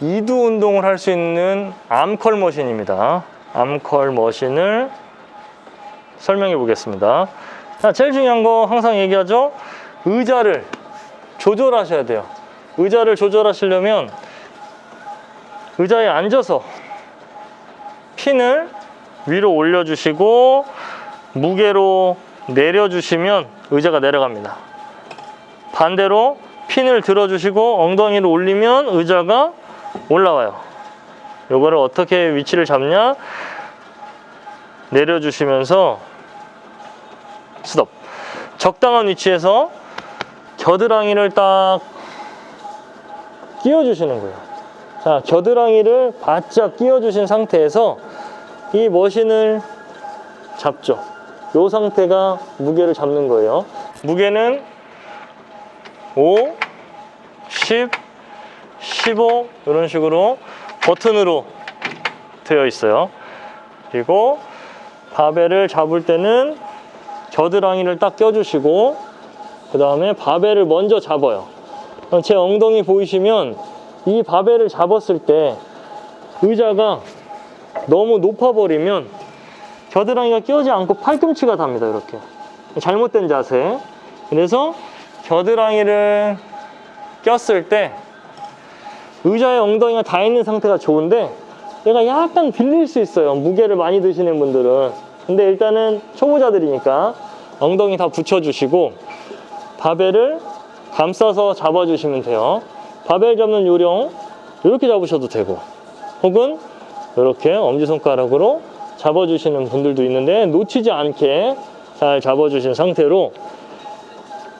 이두 운동을 할 수 있는 암컬 머신입니다. 암컬 머신을 설명해 보겠습니다. 자, 제일 중요한 거 항상 얘기하죠. 의자를 조절하셔야 돼요. 의자를 조절하시려면 의자에 앉아서 핀을 위로 올려주시고 무게로 내려주시면 의자가 내려갑니다. 반대로 핀을 들어주시고 엉덩이를 올리면 의자가 올라와요. 요거를 어떻게 위치를 잡냐? 내려주시면서 스톱. 적당한 위치에서 겨드랑이를 딱 끼워주시는 거예요. 자, 겨드랑이를 바짝 끼워주신 상태에서 이 머신을 잡죠. 이 상태가 무게를 잡는 거예요. 무게는 5, 10, 15 이런 식으로 버튼으로 되어 있어요. 그리고 바벨을 잡을 때는 겨드랑이를 딱 껴주시고 그 다음에 바벨을 먼저 잡아요. 제 엉덩이 보이시면 이 바벨을 잡았을 때 의자가 너무 높아버리면 겨드랑이가 끼어지 않고 팔꿈치가 답니다. 이렇게 잘못된 자세. 그래서 겨드랑이를 꼈을 때 의자에 엉덩이가 닿아 있는 상태가 좋은데 얘가 약간 들릴 수 있어요. 무게를 많이 드시는 분들은. 근데 일단은 초보자들이니까 엉덩이 다 붙여주시고 바벨을 감싸서 잡아주시면 돼요. 바벨 잡는 요령 이렇게 잡으셔도 되고 혹은 이렇게 엄지손가락으로 잡아주시는 분들도 있는데 놓치지 않게 잘 잡아주신 상태로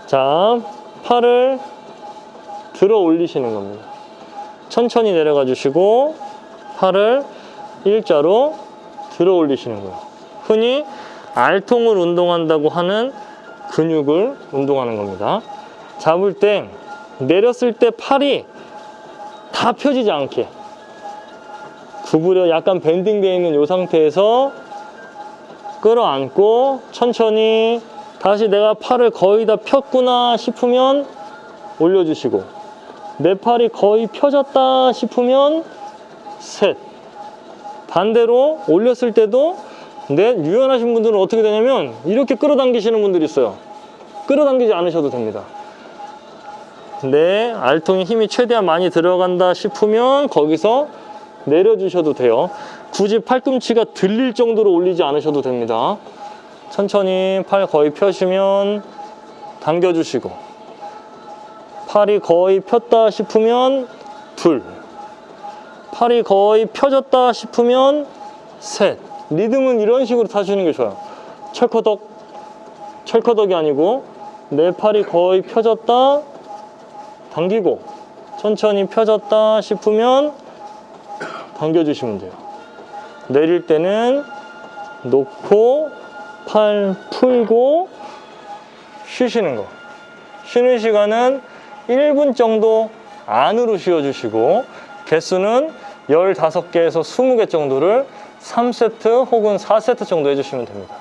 자 팔을 들어 올리시는 겁니다. 천천히 내려가 주시고 팔을 일자로 들어 올리시는 거예요. 흔히 알통을 운동한다고 하는 근육을 운동하는 겁니다. 잡을 때 내렸을 때 팔이 다 펴지지 않게 구부려 약간 밴딩되어 있는 이 상태에서 끌어안고 천천히 다시 내가 팔을 거의 다 폈구나 싶으면 올려주시고 내 팔이 거의 펴졌다 싶으면 셋 반대로 올렸을 때도 넷 유연하신 분들은 어떻게 되냐면 이렇게 끌어당기시는 분들이 있어요 끌어당기지 않으셔도 됩니다 네, 알통에 힘이 최대한 많이 들어간다 싶으면 거기서 내려주셔도 돼요. 굳이 팔꿈치가 들릴 정도로 올리지 않으셔도 됩니다. 천천히 팔 거의 펴시면 당겨주시고 팔이 거의 폈다 싶으면 둘 팔이 거의 펴졌다 싶으면 셋 리듬은 이런 식으로 타시는 게 좋아요. 철커덕 철커덕이 아니고 내 팔이 거의 펴졌다 당기고 천천히 펴졌다 싶으면 당겨주시면 돼요. 내릴 때는 놓고 팔 풀고 쉬시는 거. 쉬는 시간은 1분 정도 안으로 쉬어주시고 개수는 15개에서 20개 정도를 3세트 혹은 4세트 정도 해주시면 됩니다.